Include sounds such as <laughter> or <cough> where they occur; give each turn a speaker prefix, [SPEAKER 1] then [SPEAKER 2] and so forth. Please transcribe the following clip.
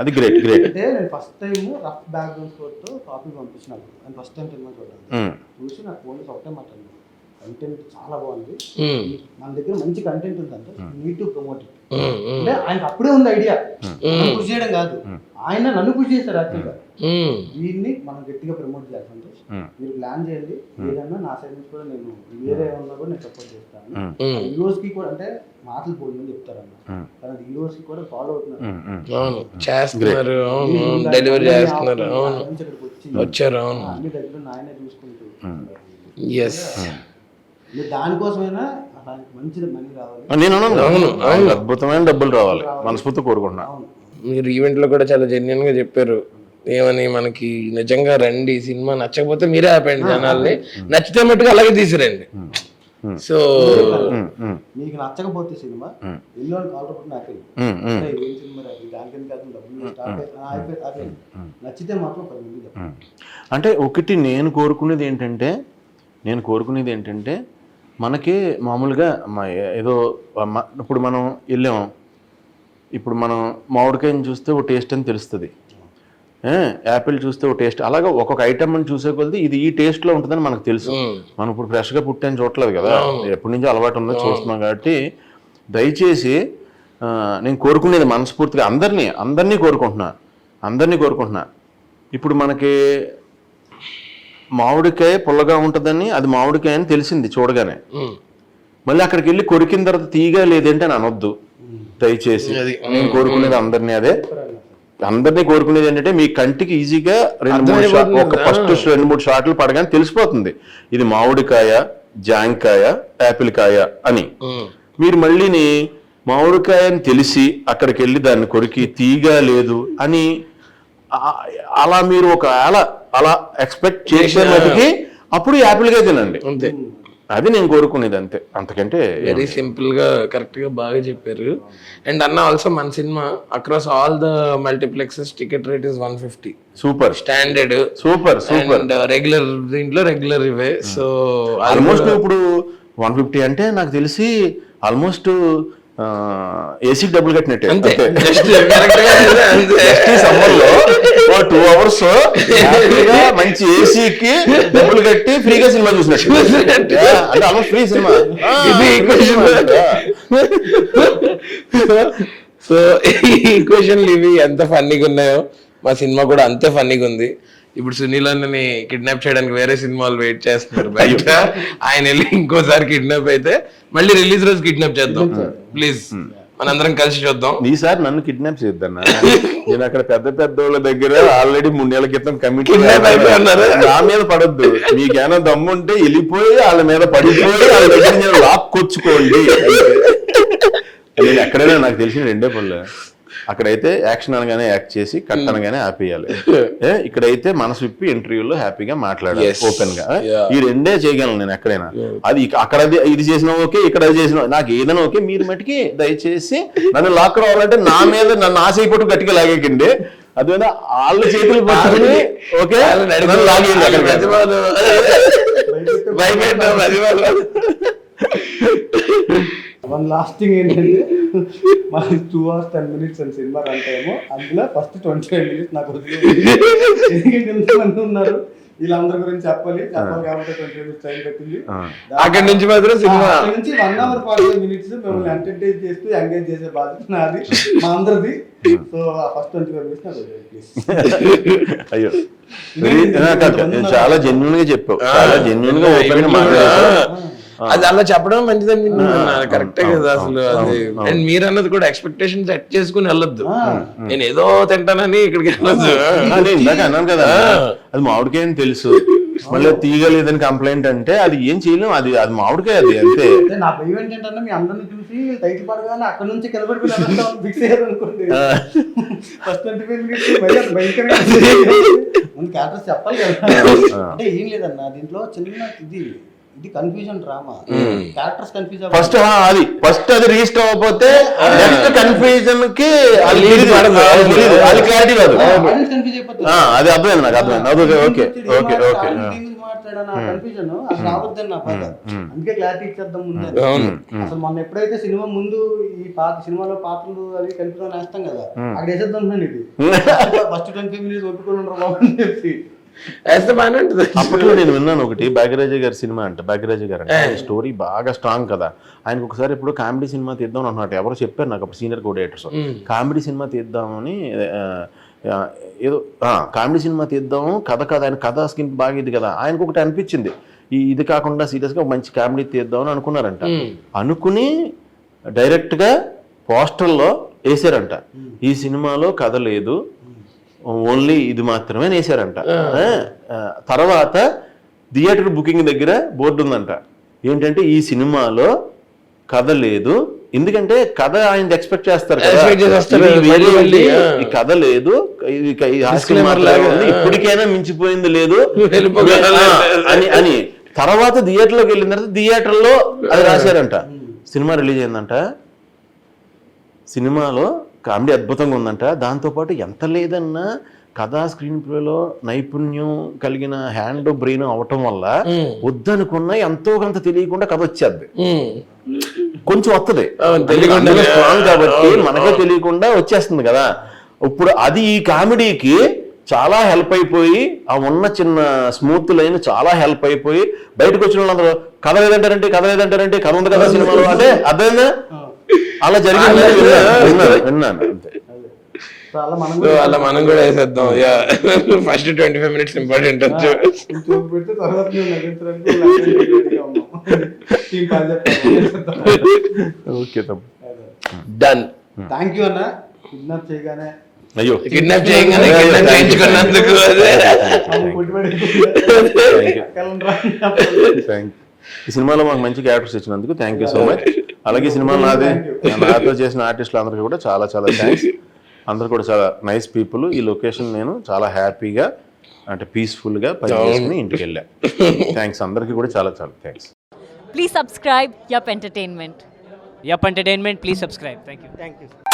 [SPEAKER 1] అది great great
[SPEAKER 2] అంటే నేను ఫస్ట్ టైం రఫ్ బ్యాక్గ్రౌండ్ స్కోర్తో కాపీ పంపించినాను నేను ఫస్ట్ టైం సినిమా చూడాలి చూసి నాకు ఫోన్ ఒకటే మాట్లాడింది కంటెంట్ చాలా బాగుంది. మన దగ్గర మంచి కంటెంట్ ఉందంటే నీ టు ప్రమోట్
[SPEAKER 3] ఉమ్,
[SPEAKER 2] అంటే ఆయనకు అప్పుడే ఉంది ఐడియా కృషి చేయడం కాదు. ఆయన నన్ను కృషి చేశారు యాక్చువల్గా. దీన్ని మనం గట్టిగా ప్రమోట్ చేయాలి సంతోష్ మీరు ప్లాన్ చేయండి. ఏదన్నా నా సైడ్ నుంచి కూడా నేను వేరే ఉన్నా కూడా నేను సపోర్ట్ చేస్తాను. హీరోస్కి కూడా అంటే మాటలు పోయిందని చెప్తారన్న కానీ హీరోస్కి కూడా ఫాలో అవుతున్నారు.
[SPEAKER 3] చేస్తున్నారు. డెలివరీ చేస్తున్నారు. వచ్చారు
[SPEAKER 2] అన్ని దగ్గర నాయనే చూసుకుంటూ
[SPEAKER 3] ఎస్
[SPEAKER 2] దానికోసమైనా ఆయనకి మంచిది మనీ రావాలి.
[SPEAKER 1] నేను
[SPEAKER 3] అవును,
[SPEAKER 1] ఆయనకు అద్భుతమైన డబ్బులు రావాలి. మనస్ఫూర్తి కోరుకుంటున్నా.
[SPEAKER 2] అవును.
[SPEAKER 3] మీరు ఈవెంట్లో కూడా చాలా జెన్యున్గా చెప్పారు. ఏమని మనకి నిజంగా రండి సినిమా నచ్చకపోతే మీరే ఆపండి జనాల్ని. నచ్చితే మట్టుకు అలాగే తీసిరండి. సో
[SPEAKER 2] మీకు నచ్చకపోతే సినిమా కాల్ ఆపేది నచ్చితే మాత్రం.
[SPEAKER 1] అంటే ఒకటి నేను కోరుకునేది ఏంటంటే నేను కోరుకునేది ఏంటంటే మనకి మామూలుగా మా ఏదో ఇప్పుడు మనం వెళ్ళాం. ఇప్పుడు మనం మామిడికాయని చూస్తే ఒక టేస్ట్ అని తెలుస్తుంది. యాపిల్ చూస్తే ఒక టేస్ట్. అలాగే ఒక్కొక్క ఐటమ్ అని చూసే కొద్దీ ఇది ఈ టేస్ట్లో ఉంటుందని మనకు తెలుసు. మనం ఇప్పుడు ఫ్రెష్గా పుట్టాను చూడట్లేదు కదా. ఎప్పటి నుంచో అలవాటు ఉందో చూస్తున్నాం కాబట్టి దయచేసి నేను కోరుకునేది మనస్ఫూర్తిగా అందరినీ అందరినీ కోరుకుంటున్నా. అందరినీ కోరుకుంటున్నా. ఇప్పుడు మనకి మామిడికాయ పుల్లగా ఉంటుందని అది మామిడికాయ అని తెలిసింది చూడగానే. మళ్ళీ అక్కడికి వెళ్ళి కొరికిన తర్వాత తీగా లేదంటే అని అనొద్దు. దయచేసి. నేను కోరుకునేది అందరినీ అదే. అందరినీ కోరుకునేది ఏంటంటే మీ కంటికి ఈజీగా రెండు మూడు ఒక ఫస్ట్ రెండు మూడు షాట్లు పడగానే తెలిసిపోతుంది. ఇది మామిడికాయ జాంకాయ యాపిల్ కాయ అని మీరు మళ్ళీని మామిడికాయ అని తెలిసి అక్కడికి వెళ్ళి దాన్ని కొరికి తీగా లేదు అని అలా మీరు ఒక అలా ఎక్స్పెక్ట్ చేసే మటుకి అప్పుడు యాపిల్గా తినండి.
[SPEAKER 3] అంతే.
[SPEAKER 1] అది నేను కోరుకునేది అంతే. అంతకంటే
[SPEAKER 3] వెరీ సింపుల్గా కరెక్ట్గా బాగా చెప్పారు. అండ్ అన్న ఆల్సో మన cinema across all the multiplexes ticket rate is one fifty
[SPEAKER 1] super
[SPEAKER 3] standard
[SPEAKER 1] super super
[SPEAKER 3] and regular దీంట్లో రెగ్యులర్ ఇవే. సో
[SPEAKER 1] ఆల్మోస్ట్ ఇప్పుడు వన్ ఫిఫ్టీ అంటే నాకు తెలిసి ఆల్మోస్ట్ ఏసీ డబ్బులు కట్టినట్టే
[SPEAKER 3] అంతే. Just correct
[SPEAKER 1] oh two hours మంచి ఏసీకి డబ్బులు కట్టి ఫ్రీగా సినిమా చూసినట్టు. అంటే ఫ్రీ సినిమా.
[SPEAKER 3] సో ఈ ఇవి ఎంత ఫన్నీగా ఉన్నాయో మా సినిమా కూడా అంతే ఫన్నీగా ఉంది. ఇప్పుడు సునీల్ అన్నని కిడ్నాప్ చేయడానికి వేరే సినిమాలు వెయిట్ చేస్తున్నారు. బయట ఆయన వెళ్ళి ఇంకోసారి కిడ్నాప్ అయితే మళ్ళీ రిలీజ్ రోజు కిడ్నాప్ చేద్దాం. ప్లీజ్ మనందరం కలిసి చూద్దాం.
[SPEAKER 1] ఈసారి నన్ను కిడ్నాప్ చేద్దన్నా నేను అక్కడ పెద్ద పెద్ద వాళ్ళ దగ్గర ఆల్రెడీ మూడు నెలల క్రితం కమిటీ. నా మీద పడొద్దు. మీకేమైనా దమ్ము ఉంటే వెళ్ళిపోయి వాళ్ళ మీద పడిపోయి వాళ్ళ దగ్గర నేను లాక్కొచ్చుకోండి. నేను ఎక్కడైనా నాకు తెలిసిన రెండే పనులు. అక్కడైతే యాక్షన్ అనగానే యాక్ట్ చేసి కట్ అనగానే ఆపేయాలి. <laughs> ఏ, ఇక్కడైతే మనసు విప్పి ఇంటర్వ్యూలో హ్యాపీగా మాట్లాడాలి.
[SPEAKER 3] ఓపెన్గా.
[SPEAKER 1] ఈ రెండే చేయగలను నేను ఎక్కడైనా. అది అక్కడ ఇది చేసినా ఓకే ఇక్కడ అది చేసినా నాకు ఏదైనా ఓకే మీరు మటుకి దయచేసి నన్ను లాక్ రావాలంటే నా మీద నన్ను ఆశ పట్టు గట్టిగా లాగేకండి అదేనా వాళ్ళ చేతులు పట్టుకుని ఓకే లాగేయండి. <laughs> <laughs>
[SPEAKER 2] వన్ లాస్ట్ థింగ్ ఏంటంటే మనకి టూ అవర్స్ టెన్ మినిట్స్ అని సినిమా రన్ టైము అందులో ఫస్ట్ ట్వంటీ ఫైవ్ మినిట్స్ నాకు ఎందుకంటే ఎంతమంది ఉన్నారు. వీళ్ళందరి గురించి చెప్పాలి. చెప్పాలి కాబట్టి ట్వంటీ మినిట్స్ టైం పెట్టింది.
[SPEAKER 3] అక్కడి నుంచి మాత్రం సినిమా
[SPEAKER 2] అక్కడి నుంచి one hour forty five minutes మిమ్మల్ని ఎంటర్టైన్ చేస్తూ ఎంగేజ్ చేసే బాధ్యత నాది మా అందరిది. So first twenty five minutes నాకు ప్లీజ్
[SPEAKER 1] అయ్యో. చాలా జెన్యున్గా చెప్పావు. చాలా జెన్యున్గా ఓపెన్గా మాట్లాడావు.
[SPEAKER 3] అది అలా చెప్పడం మంచిదని కరెక్టే కదా అసలు అది. అండ్ మీరు అన్నది కూడా ఎక్స్పెక్టేషన్ సెట్ చేసుకుని వెళ్ళొద్దు. నేను ఏదో తింటానని ఇక్కడికి వెళ్ళొద్దు.
[SPEAKER 1] ఇందాక అన్నాను కదా అది మామిడికాయ అని తెలుసు. మళ్ళీ తీయలేదని కంప్లైంట్ అంటే అది ఏం చేయలేం అది అది మామిడికాయ అది అంతే.
[SPEAKER 2] అంటే నా భయం ఏంటంటే మీ అందరిని చూసి టైటిల్ పడగానే అక్కడ నుంచి కిందపడి ఫిక్స్ అయ్యారు అనుకోండి ఫస్ట్ క్యారెక్టర్స్ చెప్పాలి కదా. అంటే ఏం లేదన్న దీంట్లో చిన్న ఇది ఇది confusion drama characters confuse
[SPEAKER 1] first అది. ఫస్ట్ అది రిజిస్టర్ అవ్వకపోతే నెక్స్ట్ కన్ఫ్యూజన్కి అది క్లారిటీ కాదు.
[SPEAKER 2] కన్ఫ్యూజ్ అయిపోతుంది.
[SPEAKER 1] ఆ, అది అర్థమైంది నాకు అర్థమైంది. అది ఓకే ఓకే ఓకే
[SPEAKER 2] కన్ఫ్యూజన్ అసలు రావద్దని నా బాధ అందుకే క్లారిటీ ఇచ్చేద్దాం ముందే. అసలు మొన్న ఎప్పుడైతే సినిమా ముందు ఈ పాత సినిమాలో పాత్రలు అవి కలుపుదాం వేస్తాం కదా అక్కడ వేసేద్దాం ఇది <laughs> ఫస్ట్ ట్వంటీ మినిట్స్ ఒప్పుకొని ఉండరు బాబు అని చెప్పి.
[SPEAKER 1] అప్పట్లో నేను విన్నాను ఒకటి భాగ్యరాజ గారి సినిమా అంట భాగ్యరాజ గారు అంటే స్టోరీ బాగా స్ట్రాంగ్ కదా. ఆయనకు ఒకసారి ఇప్పుడు కామెడీ సినిమా తీద్దాం అన్నట్టు ఎవరో చెప్పారు నాకు అప్పుడు సీనియర్ కోడేటర్స్ కామెడీ సినిమా తీద్దామని ఏదో కామెడీ సినిమా తీద్దాము కథ కథ ఆయన కథ స్కిన్ బాగా ఇది కదా. ఆయనకు ఒకటి అనిపించింది ఈ ఇది కాకుండా సీరియస్గా మంచి కామెడీ తీద్దామని అనుకున్నారంట. అనుకుని డైరెక్ట్గా పోస్టర్లో వేసారంట ఈ సినిమాలో కథ లేదు ఓన్లీ ఇది మాత్రమే వేసారంట తర్వాత థియేటర్ బుకింగ్ దగ్గర బోర్డు ఉందంట ఏంటంటే ఈ సినిమాలో కథ లేదు. ఎందుకంటే కథ ఆయన ఎక్స్పెక్ట్ చేస్తారు. ఈ కథ లేదు. ఇప్పటికైనా మించిపోయింది లేదు. అని అని. తర్వాత థియేటర్లోకి వెళ్ళిన తర్వాత థియేటర్లో అది రాశారంట. సినిమా రిలీజ్ అయిందంట. సినిమాలో కామెడీ అద్భుతంగా ఉందంట. దాంతోపాటు ఎంత లేదన్నా కథా స్క్రీన్ ప్లేలో నైపుణ్యం కలిగిన హ్యాండ్ బ్రెయిన్ అవటం వల్ల వద్దనుకున్నా ఎంతో కొంత తెలియకుండా కథ వచ్చేది. కొంచెం వస్తుంది స్ట్రాంగ్ కాబట్టి మనకే తెలియకుండా వచ్చేస్తుంది కదా. ఇప్పుడు అది ఈ కామెడీకి చాలా హెల్ప్ అయిపోయి ఆ ఉన్న చిన్న స్మూత్ లైన్ చాలా హెల్ప్ అయిపోయి బయటకు వచ్చిన వాళ్ళందరూ కథ లేదంటారంటే కథ లేదంటారంటే కథ ఉంది కదా సినిమాలో అంటే అర్థమైందా? అలా జరిగింది
[SPEAKER 2] అలా మనం
[SPEAKER 3] కూడా వేసేద్దాం. First twenty five minutes important
[SPEAKER 1] okay
[SPEAKER 3] done
[SPEAKER 2] thank you అన్న. కిడ్నాప్ చేయగానే.
[SPEAKER 1] అయ్యో.
[SPEAKER 3] కిడ్నాప్ చేయగానే కిడ్నాప్ చేయించుకున్నందుకు
[SPEAKER 1] ఈ సినిమాలో మాకు మంచి క్యారెక్టర్స్ ఇచ్చినందుకు థ్యాంక్ యూ సో మచ్ అలాగే సినిమా నాది. నాతో చేసిన ఆర్టిస్టులు అందరికీ కూడా చాలా చాలా థ్యాంక్స్ అందరు కూడా చాలా నైస్ పీపుల్ ఈ లొకేషన్ నేను చాలా హ్యాపీగా అంటే పీస్ఫుల్గా పని చేసుకుని ఇంటికి వెళ్ళా. థ్యాంక్స్ అందరికీ కూడా చాలా చాలా thanks
[SPEAKER 4] Please subscribe Yup Entertainment.
[SPEAKER 5] Yup Entertainment, please subscribe. Thank you.
[SPEAKER 2] Thank you